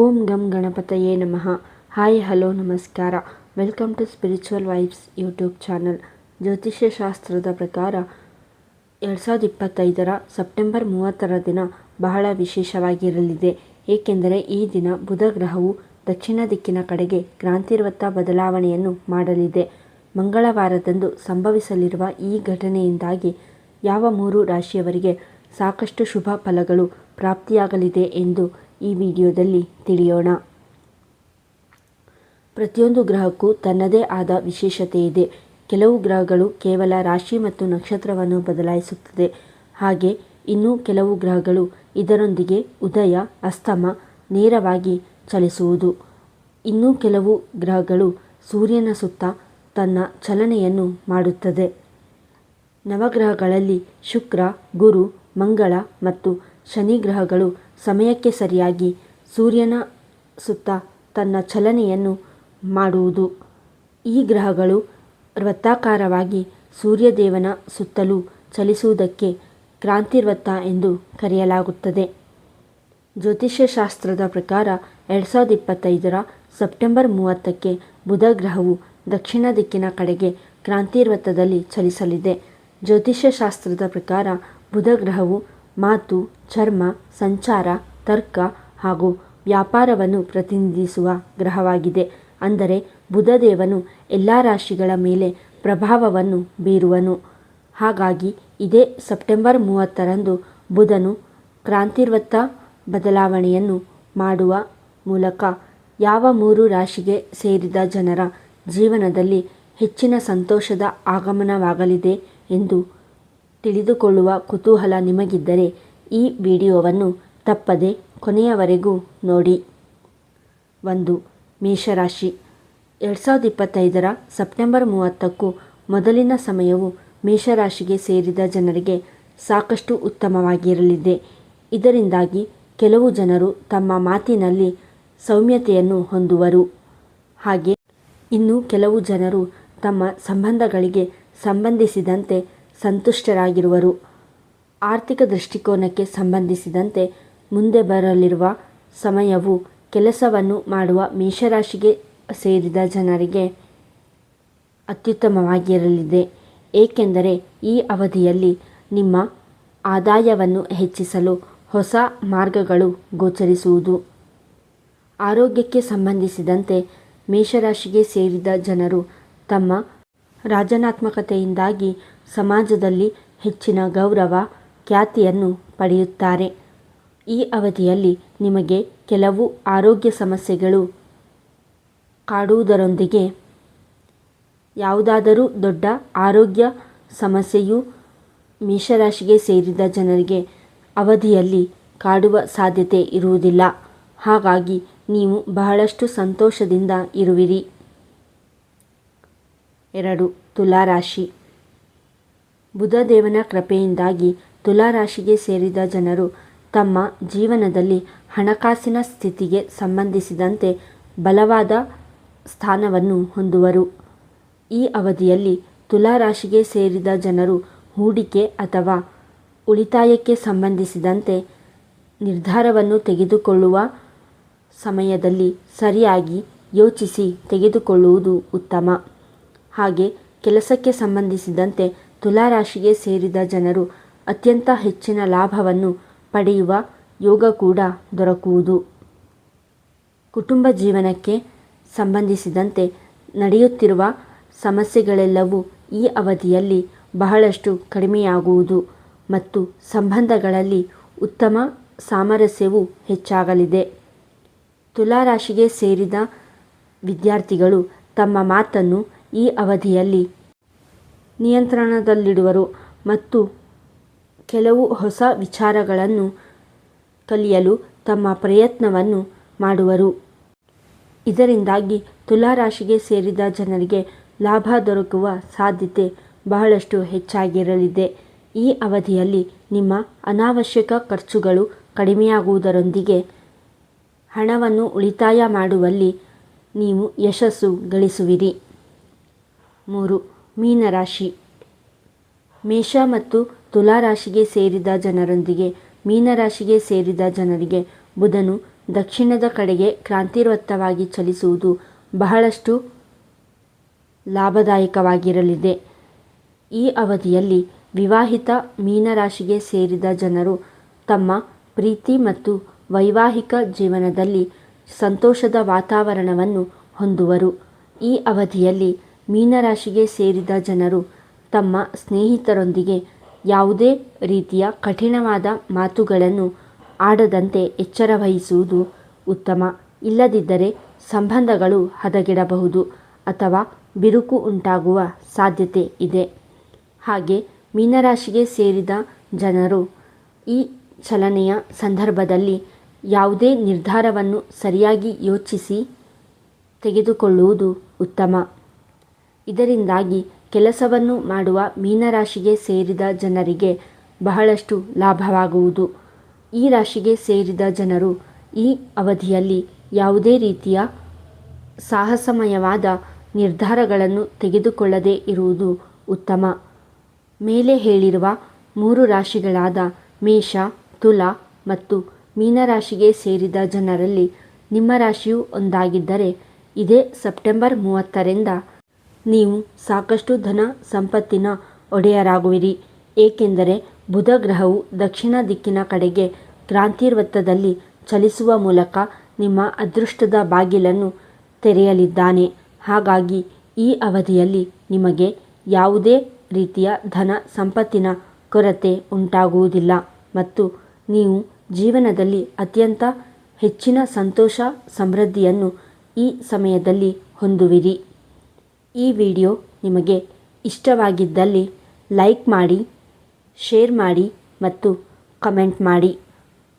ಓಂ ಗಂ ಗಣಪತಯೇ ನಮಃ. ಹಾಯ್, ಹಲೋ, ನಮಸ್ಕಾರ. Welcome to spiritual wife's YouTube channel. ಜ್ಯೋತಿಷ್ಯ ಶಾಸ್ತ್ರದ ಪ್ರಕಾರ ಎರಡು ಸಾವಿರದ ಇಪ್ಪತ್ತೈದರ ಸೆಪ್ಟೆಂಬರ್ ಮೂವತ್ತರ ದಿನ ಬಹಳ ವಿಶೇಷವಾಗಿರಲಿದೆ. ಏಕೆಂದರೆ ಈ ದಿನ ಬುಧ ಗ್ರಹವು ದಕ್ಷಿಣ ದಿಕ್ಕಿನ ಕಡೆಗೆ ಕ್ರಾಂತಿರ್ವತ್ತ ಬದಲಾವಣೆಯನ್ನು ಮಾಡಲಿದೆ. ಮಂಗಳವಾರದಂದು ಸಂಭವಿಸಲಿರುವ ಈ ಘಟನೆಯಿಂದಾಗಿ ಯಾವ ಮೂರು ರಾಶಿಯವರಿಗೆ ಸಾಕಷ್ಟು ಶುಭ ಫಲಗಳು ಪ್ರಾಪ್ತಿಯಾಗಲಿದೆ ಎಂದು ಈ ವಿಡಿಯೋದಲ್ಲಿ ತಿಳಿಯೋಣ. ಪ್ರತಿಯೊಂದು ಗ್ರಹಕ್ಕೂ ತನ್ನದೇ ಆದ ವಿಶೇಷತೆ ಇದೆ. ಕೆಲವು ಗ್ರಹಗಳು ಕೇವಲ ರಾಶಿ ಮತ್ತು ನಕ್ಷತ್ರವನ್ನು ಬದಲಾಯಿಸುತ್ತದೆ. ಹಾಗೆ ಇನ್ನು ಕೆಲವು ಗ್ರಹಗಳು ಇದರೊಂದಿಗೆ ಉದಯ, ಅಸ್ತಮ, ನೇರವಾಗಿ ಚಲಿಸುವುದು. ಇನ್ನು ಕೆಲವು ಗ್ರಹಗಳು ಸೂರ್ಯನ ಸುತ್ತ ತನ್ನ ಚಲನೆಯನ್ನು ಮಾಡುತ್ತದೆ. ನವಗ್ರಹಗಳಲ್ಲಿ ಶುಕ್ರ, ಗುರು, ಮಂಗಳ ಮತ್ತು ಶನಿ ಗ್ರಹಗಳು ಸಮಯಕ್ಕೆ ಸರಿಯಾಗಿ ಸೂರ್ಯನ ಸುತ್ತ ತನ್ನ ಚಲನೆಯನ್ನು ಮಾಡುವುದು. ಈ ಗ್ರಹಗಳು ವೃತ್ತಾಕಾರವಾಗಿ ಸೂರ್ಯದೇವನ ಸುತ್ತಲೂ ಚಲಿಸುವುದಕ್ಕೆ ಕ್ರಾಂತಿವೃತ್ತ ಎಂದು ಕರೆಯಲಾಗುತ್ತದೆ. ಜ್ಯೋತಿಷ್ಯಶಾಸ್ತ್ರದ ಪ್ರಕಾರ ಎರಡು ಸಾವಿರದ ಇಪ್ಪತ್ತೈದರ ಸೆಪ್ಟೆಂಬರ್ ಮೂವತ್ತಕ್ಕೆ ಬುಧ ಗ್ರಹವು ದಕ್ಷಿಣ ದಿಕ್ಕಿನ ಕಡೆಗೆ ಕ್ರಾಂತಿವೃತ್ತದಲ್ಲಿ ಚಲಿಸಲಿದೆ. ಜ್ಯೋತಿಷ್ಯಶಾಸ್ತ್ರದ ಪ್ರಕಾರ ಬುಧ ಗ್ರಹವು ಮಾತು, ಚರ್ಮ, ಸಂಚಾರ, ತರ್ಕ ಹಾಗೂ ವ್ಯಾಪಾರವನ್ನು ಪ್ರತಿನಿಧಿಸುವ ಗ್ರಹವಾಗಿದೆ. ಅಂದರೆ ಬುಧದೇವನು ಎಲ್ಲ ರಾಶಿಗಳ ಮೇಲೆ ಪ್ರಭಾವವನ್ನು ಬೀರುವನು. ಹಾಗಾಗಿ ಇದೇ ಸೆಪ್ಟೆಂಬರ್ ಮೂವತ್ತರಂದು ಬುಧನು ಕ್ರಾಂತಿವೃತ್ತ ಬದಲಾವಣೆಯನ್ನು ಮಾಡುವ ಮೂಲಕ ಯಾವ ಮೂರು ರಾಶಿಗೆ ಸೇರಿದ ಜನರ ಜೀವನದಲ್ಲಿ ಹೆಚ್ಚಿನ ಸಂತೋಷದ ಆಗಮನವಾಗಲಿದೆ ಎಂದು ತಿಳಿದುಕೊಳ್ಳುವ ಕುತೂಹಲ ನಿಮಗಿದ್ದರೆ ಈ ವಿಡಿಯೋವನ್ನು ತಪ್ಪದೆ ಕೊನೆಯವರೆಗೂ ನೋಡಿ. ಒಂದು, ಮೇಷರಾಶಿ. ಎರಡು ಸಾವಿರದ ಇಪ್ಪತ್ತೈದರ ಸೆಪ್ಟೆಂಬರ್ ಮೂವತ್ತಕ್ಕೂ ಮೊದಲಿನ ಸಮಯವು ಮೇಷರಾಶಿಗೆ ಸೇರಿದ ಜನರಿಗೆ ಸಾಕಷ್ಟು ಉತ್ತಮವಾಗಿರಲಿದೆ. ಇದರಿಂದಾಗಿ ಕೆಲವು ಜನರು ತಮ್ಮ ಮಾತಿನಲ್ಲಿ ಸೌಮ್ಯತೆಯನ್ನು ಹೊಂದುವರು. ಹಾಗೆ ಇನ್ನು ಕೆಲವು ಜನರು ತಮ್ಮ ಸಂಬಂಧಗಳಿಗೆ ಸಂಬಂಧಿಸಿದಂತೆ ಸಂತುಷ್ಟರಾಗಿರುವರು. ಆರ್ಥಿಕ ದೃಷ್ಟಿಕೋನಕ್ಕೆ ಸಂಬಂಧಿಸಿದಂತೆ ಮುಂದೆ ಬರಲಿರುವ ಸಮಯವು ಕೆಲಸವನ್ನು ಮಾಡುವ ಮೇಷರಾಶಿಗೆ ಸೇರಿದ ಜನರಿಗೆ ಅತ್ಯುತ್ತಮವಾಗಿರಲಿದೆ. ಏಕೆಂದರೆ ಈ ಅವಧಿಯಲ್ಲಿ ನಿಮ್ಮ ಆದಾಯವನ್ನು ಹೆಚ್ಚಿಸಲು ಹೊಸ ಮಾರ್ಗಗಳು ಗೋಚರಿಸುವುದು. ಆರೋಗ್ಯಕ್ಕೆ ಸಂಬಂಧಿಸಿದಂತೆ ಮೇಷರಾಶಿಗೆ ಸೇರಿದ ಜನರು ತಮ್ಮ ರಾಜನಾತ್ಮಕತೆಯಿಂದಾಗಿ ಸಮಾಜದಲ್ಲಿ ಹೆಚ್ಚಿನ ಗೌರವ, ಖ್ಯಾತಿಯನ್ನು ಪಡೆಯುತ್ತಾರೆ. ಈ ಅವಧಿಯಲ್ಲಿ ನಿಮಗೆ ಕೆಲವು ಆರೋಗ್ಯ ಸಮಸ್ಯೆಗಳು ಕಾಡುವುದರೊಂದಿಗೆ ಯಾವುದಾದರೂ ದೊಡ್ಡ ಆರೋಗ್ಯ ಸಮಸ್ಯೆಯು ಮೇಷರಾಶಿಗೆ ಸೇರಿದ ಜನರಿಗೆ ಅವಧಿಯಲ್ಲಿ ಕಾಡುವ ಸಾಧ್ಯತೆ ಇರುವುದಿಲ್ಲ. ಹಾಗಾಗಿ ನೀವು ಬಹಳಷ್ಟು ಸಂತೋಷದಿಂದ ಇರುವಿರಿ. ಎರಡು, ತುಲಾರಾಶಿ. ಬುಧದೇವನ ಕೃಪೆಯಿಂದಾಗಿ ತುಲಾರಾಶಿಗೆ ಸೇರಿದ ಜನರು ತಮ್ಮ ಜೀವನದಲ್ಲಿ ಹಣಕಾಸಿನ ಸ್ಥಿತಿಗೆ ಸಂಬಂಧಿಸಿದಂತೆ ಬಲವಾದ ಸ್ಥಾನವನ್ನು ಹೊಂದುವರು. ಈ ಅವಧಿಯಲ್ಲಿ ತುಲಾರಾಶಿಗೆ ಸೇರಿದ ಜನರು ಹೂಡಿಕೆ ಅಥವಾ ಉಳಿತಾಯಕ್ಕೆ ಸಂಬಂಧಿಸಿದಂತೆ ನಿರ್ಧಾರವನ್ನು ತೆಗೆದುಕೊಳ್ಳುವ ಸಮಯದಲ್ಲಿ ಸರಿಯಾಗಿ ಯೋಚಿಸಿ ತೆಗೆದುಕೊಳ್ಳುವುದು ಉತ್ತಮ. ಹಾಗೆ ಕೆಲಸಕ್ಕೆ ಸಂಬಂಧಿಸಿದಂತೆ ತುಲಾರಾಶಿಗೆ ಸೇರಿದ ಜನರು ಅತ್ಯಂತ ಹೆಚ್ಚಿನ ಲಾಭವನ್ನು ಪಡೆಯುವ ಯೋಗ ಕೂಡ ದೊರಕುವುದು. ಕುಟುಂಬ ಜೀವನಕ್ಕೆ ಸಂಬಂಧಿಸಿದಂತೆ ನಡೆಯುತ್ತಿರುವ ಸಮಸ್ಯೆಗಳೆಲ್ಲವೂ ಈ ಅವಧಿಯಲ್ಲಿ ಬಹಳಷ್ಟು ಕಡಿಮೆಯಾಗುವುದು ಮತ್ತು ಸಂಬಂಧಗಳಲ್ಲಿ ಉತ್ತಮ ಸಾಮರಸ್ಯವು ಹೆಚ್ಚಾಗಲಿದೆ. ತುಲಾರಾಶಿಗೆ ಸೇರಿದ ವಿದ್ಯಾರ್ಥಿಗಳು ತಮ್ಮ ಮಾತನ್ನು ಈ ಅವಧಿಯಲ್ಲಿ ನಿಯಂತ್ರಣದಲ್ಲಿಡುವರು ಮತ್ತು ಕೆಲವು ಹೊಸ ವಿಚಾರಗಳನ್ನು ಕಲಿಯಲು ತಮ್ಮ ಪ್ರಯತ್ನವನ್ನು ಮಾಡುವರು. ಇದರಿಂದಾಗಿ ತುಲಾರಾಶಿಗೆ ಸೇರಿದ ಜನರಿಗೆ ಲಾಭ ದೊರಕುವ ಸಾಧ್ಯತೆ ಬಹಳಷ್ಟು ಹೆಚ್ಚಾಗಿರಲಿದೆ. ಈ ಅವಧಿಯಲ್ಲಿ ನಿಮ್ಮ ಅನಾವಶ್ಯಕ ಖರ್ಚುಗಳು ಕಡಿಮೆಯಾಗುವುದರೊಂದಿಗೆ ಹಣವನ್ನು ಉಳಿತಾಯ ಮಾಡುವಲ್ಲಿ ನೀವು ಯಶಸ್ಸು ಗಳಿಸುವಿರಿ. ಮೂರು ಮೀನರಾಶಿ. ಮೇಷ ಮತ್ತು ತುಲಾರಾಶಿಗೆ ಸೇರಿದ ಜನರೊಂದಿಗೆ, ಮೀನರಾಶಿಗೆ ಸೇರಿದ ಜನರಿಗೆ ಬುಧನು ದಕ್ಷಿಣದ ಕಡೆಗೆ ಕ್ರಾಂತಿವತ್ತವಾಗಿ ಚಲಿಸುವುದು ಬಹಳಷ್ಟು ಲಾಭದಾಯಕವಾಗಿರಲಿದೆ. ಈ ಅವಧಿಯಲ್ಲಿ ವಿವಾಹಿತ ಮೀನರಾಶಿಗೆ ಸೇರಿದ ಜನರು ತಮ್ಮ ಪ್ರೀತಿ ಮತ್ತು ವೈವಾಹಿಕ ಜೀವನದಲ್ಲಿ ಸಂತೋಷದ ವಾತಾವರಣವನ್ನು ಹೊಂದುವರು. ಈ ಅವಧಿಯಲ್ಲಿ ಮೀನರಾಶಿಗೆ ಸೇರಿದ ಜನರು ತಮ್ಮ ಸ್ನೇಹಿತರೊಂದಿಗೆ ಯಾವುದೇ ರೀತಿಯ ಕಠಿಣವಾದ ಮಾತುಗಳನ್ನು ಆಡದಂತೆ ಎಚ್ಚರ ವಹಿಸುವುದು ಉತ್ತಮ. ಇಲ್ಲದಿದ್ದರೆ ಸಂಬಂಧಗಳು ಹದಗೆಡಬಹುದು ಅಥವಾ ಬಿರುಕು ಉಂಟಾಗುವ ಸಾಧ್ಯತೆ ಇದೆ. ಹಾಗೆ ಮೀನರಾಶಿಗೆ ಸೇರಿದ ಜನರು ಈ ಚಲನೆಯ ಸಂದರ್ಭದಲ್ಲಿ ಯಾವುದೇ ನಿರ್ಧಾರವನ್ನು ಸರಿಯಾಗಿ ಯೋಚಿಸಿ ತೆಗೆದುಕೊಳ್ಳುವುದು ಉತ್ತಮ. ಇದರಿಂದಾಗಿ ಕೆಲಸವನ್ನು ಮಾಡುವ ಮೀನರಾಶಿಗೆ ಸೇರಿದ ಜನರಿಗೆ ಬಹಳಷ್ಟು ಲಾಭವಾಗುವುದು. ಈ ರಾಶಿಗೆ ಸೇರಿದ ಜನರು ಈ ಅವಧಿಯಲ್ಲಿ ಯಾವುದೇ ರೀತಿಯ ಸಾಹಸಮಯವಾದ ನಿರ್ಧಾರಗಳನ್ನು ತೆಗೆದುಕೊಳ್ಳದೇ ಇರುವುದು ಉತ್ತಮ. ಮೇಲೆ ಹೇಳಿರುವ ಮೂರು ರಾಶಿಗಳಾದ ಮೇಷ, ತುಲಾ ಮತ್ತು ಮೀನರಾಶಿಗೆ ಸೇರಿದ ಜನರಲ್ಲಿ ನಿಮ್ಮ ರಾಶಿಯು ಒಂದಾಗಿದ್ದರೆ ಇದೇ ಸೆಪ್ಟೆಂಬರ್ ಮೂವತ್ತರಿಂದ ನೀವು ಸಾಕಷ್ಟು ಧನ ಸಂಪತ್ತಿನ ಒಡೆಯರಾಗುವಿರಿ. ಏಕೆಂದರೆ ಬುಧ ಗ್ರಹವು ದಕ್ಷಿಣ ದಿಕ್ಕಿನ ಕಡೆಗೆ ಕ್ರಾಂತಿವೃತ್ತದಲ್ಲಿ ಚಲಿಸುವ ಮೂಲಕ ನಿಮ್ಮ ಅದೃಷ್ಟದ ಬಾಗಿಲನ್ನು ತೆರೆಯಲಿದ್ದಾನೆ. ಹಾಗಾಗಿ ಈ ಅವಧಿಯಲ್ಲಿ ನಿಮಗೆ ಯಾವುದೇ ರೀತಿಯ ಧನ ಸಂಪತ್ತಿನ ಕೊರತೆ ಉಂಟಾಗುವುದಿಲ್ಲ ಮತ್ತು ನೀವು ಜೀವನದಲ್ಲಿ ಅತ್ಯಂತ ಹೆಚ್ಚಿನ ಸಂತೋಷ ಸಮೃದ್ಧಿಯನ್ನು ಈ ಸಮಯದಲ್ಲಿ ಹೊಂದುವಿರಿ. ಈ ವಿಡಿಯೋ ನಿಮಗೆ ಇಷ್ಟವಾಗಿದ್ದಲ್ಲಿ ಲೈಕ್ ಮಾಡಿ, ಶೇರ್ ಮಾಡಿ ಮತ್ತು ಕಮೆಂಟ್ ಮಾಡಿ.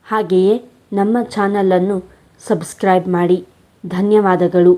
ಹಾಗೆಯೇ ನಮ್ಮ ಚಾನಲನ್ನು ಸಬ್ಸ್ಕ್ರೈಬ್ ಮಾಡಿ. ಧನ್ಯವಾದಗಳು.